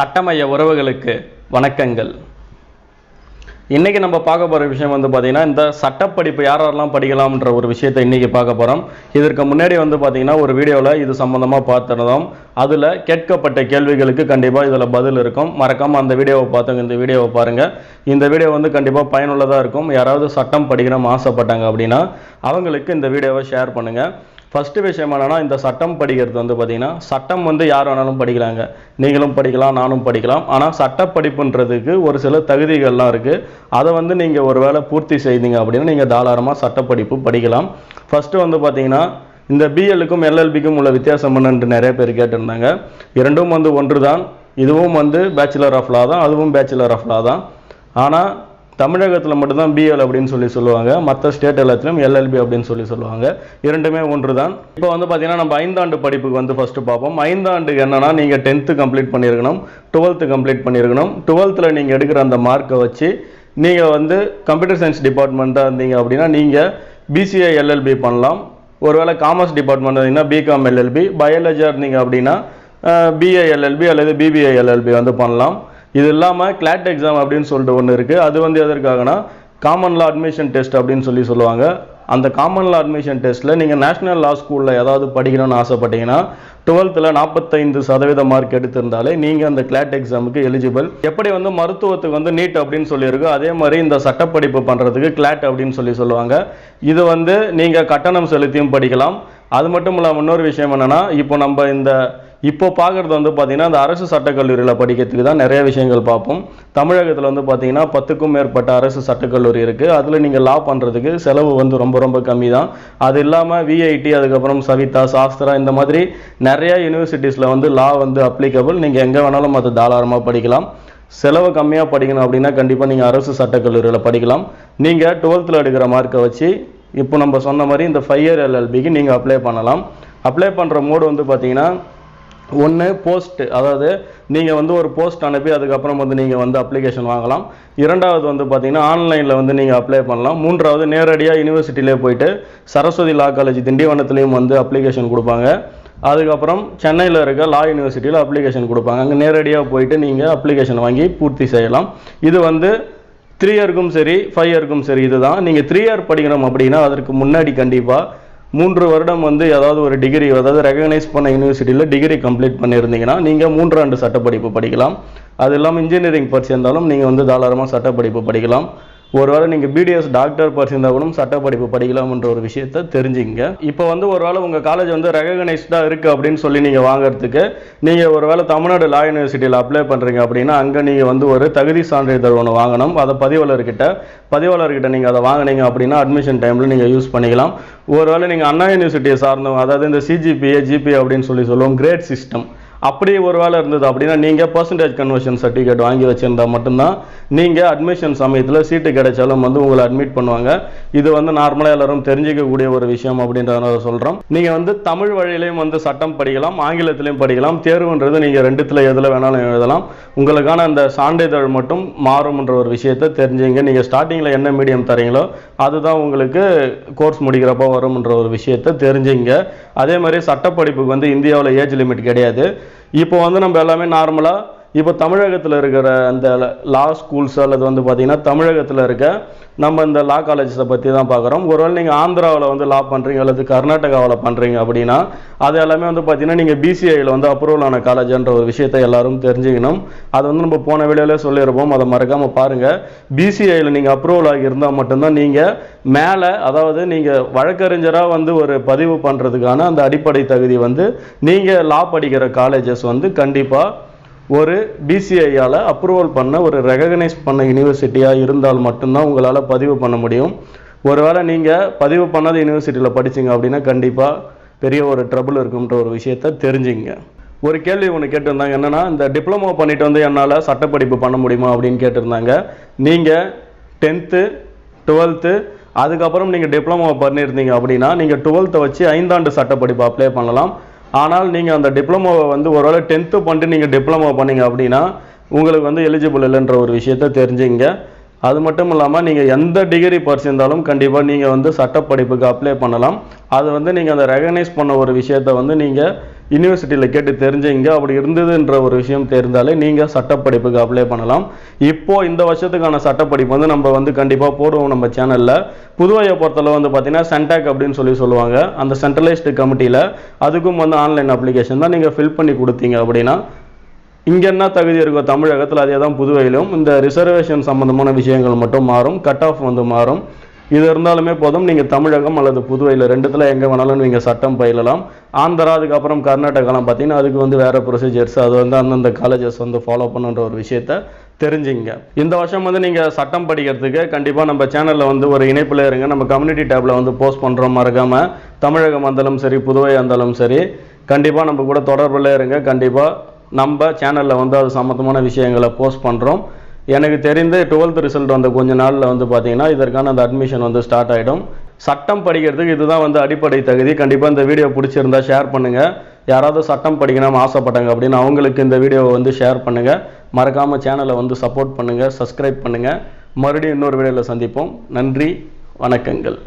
சட்டமய உறவுகளுக்கு வணக்கங்கள். இன்றைக்கி நம்ம பார்க்க போகிற விஷயம் வந்து பார்த்திங்கன்னா இந்த சட்டப்படிப்பு யார் யாரெல்லாம் படிக்கலாம்ன்ற ஒரு விஷயத்தை இன்றைக்கி பார்க்க போகிறோம் இதற்கு முன்னாடி வந்து பார்த்திங்கன்னா ஒரு வீடியோவில் இது சம்மந்தமாக பார்த்துருந்தோம். அதில் கேட்கப்பட்ட கேள்விகளுக்கு கண்டிப்பாக இதில் பதில் இருக்கும். மறக்காமல் அந்த வீடியோவை பார்த்துங்க இந்த வீடியோவை பாருங்கள் இந்த வீடியோ வந்து கண்டிப்பாக பயனுள்ளதாக இருக்கும். யாராவது சட்டம் படிக்கணும்னு ஆசைப்பட்டாங்க அப்படின்னா அவங்களுக்கு இந்த வீடியோவை ஷேர் பண்ணுங்கள் ஃபஸ்ட்டு விஷயம் என்னென்னா இந்த சட்டம் படிக்கிறது வந்து பார்த்திங்கன்னா சட்டம் வந்து யார் வேணாலும் படிக்கலாங்க. நீங்களும் படிக்கலாம் நானும் படிக்கலாம். ஆனால் சட்ட படிப்புன்றதுக்கு ஒரு சில தகுதிகள்லாம் இருக்குது அதை வந்து நீங்கள் ஒரு வேளை பூர்த்தி செய்தீங்க அப்படின்னா நீங்கள் தாராளமாக சட்டப்படிப்பு படிக்கலாம். ஃபஸ்ட்டு வந்து பார்த்திங்கன்னா இந்த பிஎல்லுக்கும் எல்எல்பிக்கும் உள்ள வித்தியாசம் என்னன்ட்டு நிறைய பேர் கேட்டிருந்தாங்க. இரண்டும் வந்து ஒன்று தான் இதுவும் வந்து பேச்சுலர் ஆஃப் லா தான் அதுவும் பேச்சுலர் ஆஃப் லா தான். ஆனால் தமிழகத்தில் மட்டும்தான் பிஎல் அப்படின்னு சொல்லி சொல்லுவாங்க. மற்ற ஸ்டேட் எல்லாத்திலும் எல்எல்பி அப்படின்னு சொல்லி சொல்லுவாங்க. இரண்டுமே ஒன்று தான் இப்போ வந்து பார்த்தீங்கன்னா நம்ம ஐந்தாண்டு படிப்புக்கு வந்து ஃபஸ்ட்டு பார்ப்போம். ஐந்தாண்டுக்கு என்னென்னா நீங்கள் டென்த்து கம்ப்ளீட் பண்ணியிருக்கணும். டுவெல்த்து கம்ப்ளீட் பண்ணியிருக்கணும். டுவெல்த்தில் நீங்கள் எடுக்கிற அந்த மார்க்கை வச்சு நீங்கள் வந்து கம்ப்யூட்டர் சயின்ஸ் டிபார்ட்மெண்ட்டாக இருந்தீங்க அப்படின்னா நீங்கள் பிசிஐ எல்எல்பி பண்ணலாம். ஒருவேளை காமர்ஸ் டிபார்ட்மெண்ட் இருந்தீங்கன்னா பிகாம் எல்எல்பி பயாலஜியாக இருந்தீங்க அப்படின்னா பிஏ எல்எல்பி அல்லது பிபிஐ எல்எல்பி வந்து பண்ணலாம். இது இல்லாமல் கிளாட் எக்ஸாம் அப்படின்னு சொல்லிட்டு ஒன்று இருக்குது அது வந்து எதற்காகனா காமன் லா அட்மிஷன் டெஸ்ட் அப்படின்னு சொல்லி சொல்லுவாங்க. அந்த காமன் லா அட்மிஷன் டெஸ்ட்டில் நீங்கள் நேஷனல் லா ஸ்கூலில் ஏதாவது படிக்கணும்னு ஆசைப்பட்டீங்கன்னா டுவெல்த்தில் நாற்பத்தைந்து சதவீத மார்க் எடுத்திருந்தாலே நீங்கள் அந்த கிளாட் எக்ஸாமுக்கு எலிஜிபிள் எப்படி வந்து மருத்துவத்துக்கு வந்து நீட் அப்படின்னு சொல்லியிருக்கு அதே மாதிரி இந்த சட்டப்படிப்பு பண்ணுறதுக்கு கிளாட் அப்படின்னு சொல்லி சொல்லுவாங்க. இது வந்து நீங்கள் கட்டணம் செலுத்தியும் படிக்கலாம். அது மட்டும் இல்லாமல் இன்னொரு விஷயம் என்னென்னா இப்போ நம்ம இந்த இப்போ பார்க்குறது வந்து பார்த்திங்கன்னா அந்த அரசு சட்டக்கல்லூரியில் படிக்கிறதுக்கு தான் நிறைய விஷயங்கள் பார்ப்போம். தமிழகத்தில் வந்து பார்த்திங்கன்னா பத்துக்கும் மேற்பட்ட அரசு சட்டக்கல்லூரி இருக்குது அதில் நீங்கள் லா பண்ணுறதுக்கு செலவு வந்து ரொம்ப ரொம்ப கம்மி தான் அது இல்லாமல் விஐடி அதுக்கப்புறம் சவிதா சாஸ்திரா இந்த மாதிரி நிறையா யூனிவர்சிட்டிஸில் வந்து லா வந்து அப்ளிகபிள் நீங்கள் எங்கே வேணாலும் அதை தாராளமாக படிக்கலாம். செலவு கம்மியாக படிக்கணும் அப்படின்னா கண்டிப்பாக நீங்கள் அரசு சட்டக்கல்லூரியில் படிக்கலாம். நீங்கள் டுவெல்த்தில் எடுக்கிற மார்க்கை வச்சு இப்போ நம்ம சொன்ன மாதிரி இந்த ஃபைவ் இயர் எல்எல்பிக்கு நீங்கள் அப்ளை பண்ணலாம். அப்ளை பண்ணுற மோடு வந்து பார்த்தீங்கன்னா ஒன்று போஸ்ட் அதாவது நீங்கள் வந்து ஒரு போஸ்ட் அனுப்பி அதுக்கப்புறம் வந்து நீங்கள் வந்து அப்ளிகேஷன் வாங்கலாம். இரண்டாவது வந்து பார்த்தீங்கன்னா ஆன்லைனில் வந்து நீங்கள் அப்ளை பண்ணலாம். மூன்றாவது நேரடியாக யூனிவர்சிட்டியிலே போயிட்டு சரஸ்வதி லா காலேஜ் திண்டிவனத்துலேயும் வந்து அப்ளிகேஷன் கொடுப்பாங்க. அதுக்கப்புறம் சென்னையில் இருக்க லா யூனிவர்சிட்டியில் அப்ளிகேஷன் கொடுப்பாங்க. அங்கே நேரடியாக போயிட்டு நீங்கள் அப்ளிகேஷன் வாங்கி பூர்த்தி செய்யலாம். இது வந்து த்ரீ இயருக்கும் சரி ஃபைவ் இயருக்கும் சரி இதுதான். நீங்கள் த்ரீ இயர் படிக்கணும் அப்படின்னா அதற்கு முன்னாடி கண்டிப்பாக மூன்று வருடம் வந்து ஏதாவது ஒரு டிகிரி அதாவது ரெகனைஸ் பண்ண யூனிவர்சிட்டியில் டிகிரி கம்ப்ளீட் பண்ணியிருந்தீங்கன்னா நீங்கள் மூன்றாண்டு சட்டப்படிப்பு படிக்கலாம். அது இல்லாமல் இன்ஜினியரிங் படிச்சிருந்தாலும் நீங்கள் வந்து தாராளமாக சட்டப்படிப்பு படிக்கலாம். ஒருவேளை நீங்கள் பிடிஎஸ் டாக்டர் படிச்சிருந்தா கூட சட்டப்படிப்பு படிக்கலாம்ன்ற ஒரு விஷயத்த தெரிஞ்சுங்க. இப்போ வந்து ஒருவேளை உங்கள் காலேஜ் வந்து ரெகக்னைஸ்டாக இருக்குது அப்படின்னு சொல்லி நீங்கள் வாங்குறதுக்கு நீங்கள் ஒருவேளை தமிழ்நாடு லா யூனிவர்சிட்டியில் அப்ளை பண்ணுறீங்க அப்படின்னா அங்கே நீங்கள் வந்து ஒரு தகுதி சான்றிதழ் ஒன்று வாங்கணும். அதை பதிவாளர்கிட்ட பதிவாளர்கிட்ட நீங்கள் அதை வாங்கினீங்க அப்படின்னா அட்மிஷன் டைமில் நீங்கள் யூஸ் பண்ணிக்கலாம். ஒருவேளை நீங்கள் அண்ணா யூனிவர்சிட்டியை சார்ந்தவங்க அதாவது இந்த சிஜிபிஏ ஜிபி அப்படின்னு சொல்லி சொல்லுவோம் கிரேட் சிஸ்டம் அப்படி ஒரு வேலை இருந்தது அப்படின்னா நீங்கள் பர்சன்டேஜ் கன்வர்ஷன் சர்டிஃபிகேட் வாங்கி வச்சுருந்தா மட்டும்தான் நீங்கள் அட்மிஷன் சமயத்தில் சீட்டு கிடைச்சாலும் வந்து உங்களை அட்மிட் பண்ணுவாங்க. இது வந்து நார்மலாக எல்லாரும் தெரிஞ்சிக்கக்கூடிய ஒரு விஷயம் அப்படின்றத சொல்கிறோம் நீங்கள் வந்து தமிழ் வழியிலையும் வந்து சட்டம் படிக்கலாம் ஆங்கிலத்திலையும் படிக்கலாம் தேர்வுன்றது நீங்கள் ரெண்டுத்தில் எதில் வேணாலும் எழுதலாம். உங்களுக்கான அந்த சான்றிதழ் மட்டும் மாறும்ன்ற ஒரு விஷயத்தை தெரிஞ்சுங்க. நீங்கள் ஸ்டார்டிங்கில் என்ன மீடியம் தரீங்களோ அதுதான் உங்களுக்கு கோர்ஸ் முடிக்கிறப்போ வரும்ன்ற ஒரு விஷயத்தை தெரிஞ்சுங்க. அதே மாதிரி சட்டப்படிப்புக்கு வந்து இந்தியாவில் ஏஜ் லிமிட் கிடையாது. இப்போ வந்து நம்ம எல்லாமே நார்மலாக இப்போ தமிழகத்தில் இருக்கிற அந்த லா ஸ்கூல்ஸ் அல்லது வந்து பார்த்திங்கன்னா தமிழகத்தில் இருக்க நம்ம இந்த லா காலேஜஸை பற்றி தான் பார்க்குறோம். ஒருவேளை நீங்கள் ஆந்திராவில் வந்து லா பண்ணுறீங்க அல்லது கர்நாடகாவில் பண்ணுறீங்க அப்படின்னா அது எல்லாமே வந்து பார்த்தீங்கன்னா நீங்கள் பிசிஐயில் வந்து அப்ரூவல் ஆன காலேஜ்ன்ற ஒரு விஷயத்தை எல்லாரும் தெரிஞ்சுக்கணும். அது வந்து நம்ம போன வீடியோவிலே சொல்லியிருப்போம். அதை மறக்காமல் பாருங்கள் பிசிஐயில் நீங்கள் அப்ரூவல் ஆகி இருந்தால் மட்டும்தான் நீங்கள் மேலே அதாவது நீங்கள் வழக்கறிஞராக வந்து ஒரு பதிவு பண்ணுறதுக்கான அந்த அடிப்படை தகுதி வந்து நீங்கள் லா படிக்கிற காலேஜஸ் வந்து கண்டிப்பாக ஒரு பிசிஐயால் அப்ரூவல் பண்ண ஒரு ரெகக்னைஸ் பண்ண யூனிவர்சிட்டியாக இருந்தால் மட்டும்தான் உங்களால் பதிவு பண்ண முடியும். ஒருவேளை நீங்கள் பதிவு பண்ணாத யூனிவர்சிட்டியில் படிச்சீங்க அப்படின்னா கண்டிப்பாக பெரிய ஒரு ட்ரபுள் இருக்குன்ற ஒரு விஷயத்த தெரிஞ்சுங்க. ஒரு கேள்வி ஒன்று கேட்டிருந்தாங்க. என்னென்னா இந்த டிப்ளமோ பண்ணிட்டு வந்து என்னால் சட்டப்படிப்பு பண்ண முடியுமா அப்படின்னு கேட்டிருந்தாங்க. நீங்கள் டென்த்து டுவெல்த்து அதுக்கப்புறம் நீங்கள் டிப்ளமோ பண்ணியிருந்தீங்க அப்படின்னா நீங்கள் டுவெல்த்தை வச்சு ஐந்தாண்டு சட்டப்படிப்பு அப்ளை பண்ணலாம். ஆனால் நீங்கள் அந்த டிப்ளமோவை வந்து ஒருவேளை டென்த்து பண்ணிட்டு நீங்கள் டிப்ளமோ பண்ணீங்க அப்படின்னா உங்களுக்கு வந்து எலிஜிபிள் இல்லைன்ற ஒரு விஷயத்த தெரிஞ்சுங்க. அது மட்டும் இல்லாமல் நீங்கள் எந்த டிகிரி படிச்சிருந்தாலும் கண்டிப்பாக நீங்கள் வந்து சட்டப்படிப்புக்கு அப்ளை பண்ணலாம். அது வந்து நீங்கள் அந்த ரெகனைஸ் பண்ண ஒரு விஷயத்த வந்து நீங்கள் யூனிவர்சிட்டியில் கேட்டு தெரிஞ்சுங்க அப்படி இருந்ததுன்ற ஒரு விஷயம் தெரிந்தாலே நீங்கள் சட்டப்படிப்புக்கு அப்ளை பண்ணலாம். இப்போது இந்த வருஷத்துக்கான சட்டப்படிப்பு வந்து நம்ம வந்து கண்டிப்பாக போடுவோம் நம்ம சேனலில் புதுவையை பொறுத்தளவு வந்து பார்த்தீங்கன்னா சென்டாக் அப்படின்னு சொல்லி சொல்லுவாங்க. அந்த சென்ட்ரலைஸ்டு கமிட்டியில் அதுக்கும் வந்து ஆன்லைன் அப்ளிகேஷன் தான் நீங்கள் ஃபில் பண்ணி கொடுத்தீங்க அப்படின்னா இங்கே என்ன தகுதி இருக்கோ தமிழகத்தில் அதே தான் புதுவையிலும். இந்த ரிசர்வேஷன் சம்பந்தமான விஷயங்கள் மட்டும் மாறும். கட் ஆஃப் வந்து மாறும். இது இருந்தாலுமே போதும். நீங்கள் தமிழகம் அல்லது புதுவையில் ரெண்டுத்தில் எங்கே வேணாலும் நீங்கள் சட்டம் பயிலலாம். ஆந்திரா அதுக்கப்புறம் கர்நாடகாலாம் பார்த்தீங்கன்னா அதுக்கு வந்து வேறு ப்ரொசீஜர்ஸ் அது வந்து அந்தந்த காலேஜஸ் வந்து ஃபாலோ பண்ணுன்ற ஒரு விஷயத்த தெரிஞ்சுங்க. இந்த வருஷம் வந்து நீங்கள் சட்டம் படிக்கிறதுக்கு கண்டிப்பாக நம்ம சேனலில் வந்து ஒரு இணைப்பில் இருங்க. நம்ம கம்யூனிட்டி டேப்பில் வந்து போஸ்ட் பண்ணுறோம் மறக்காமல் தமிழகம் வந்தாலும் சரி புதுவை வந்தாலும் சரி கண்டிப்பாக நம்ம கூட தொடர்பில் இருங்க. கண்டிப்பாக நம்ம சேனலில் வந்து அது சம்மந்தமான விஷயங்களை போஸ்ட் பண்ணுறோம் எனக்கு தெரிந்து டுவெல்த் ரிசல்ட் வந்த கொஞ்ச நாளில் வந்து பார்த்தீங்கன்னா இதற்கான அந்த அட்மிஷன் வந்து ஸ்டார்ட் ஆகிடும் சட்டம் படிக்கிறதுக்கு இதுதான் வந்து அடிப்படை தகுதி. கண்டிப்பாக இந்த வீடியோ பிடிச்சிருந்தா ஷேர் பண்ணுங்கள் யாராவது சட்டம் படிக்கணும் ஆசைப்பட்டாங்க அப்படின்னு அவங்களுக்கு இந்த வீடியோவை வந்து ஷேர் பண்ணுங்கள் மறக்காமல் சேனலை வந்து சப்போர்ட் பண்ணுங்கள் சப்ஸ்கிரைப் பண்ணுங்கள் மறுபடியும் இன்னொரு வீடியோவில் சந்திப்போம். நன்றி வணக்கங்கள்.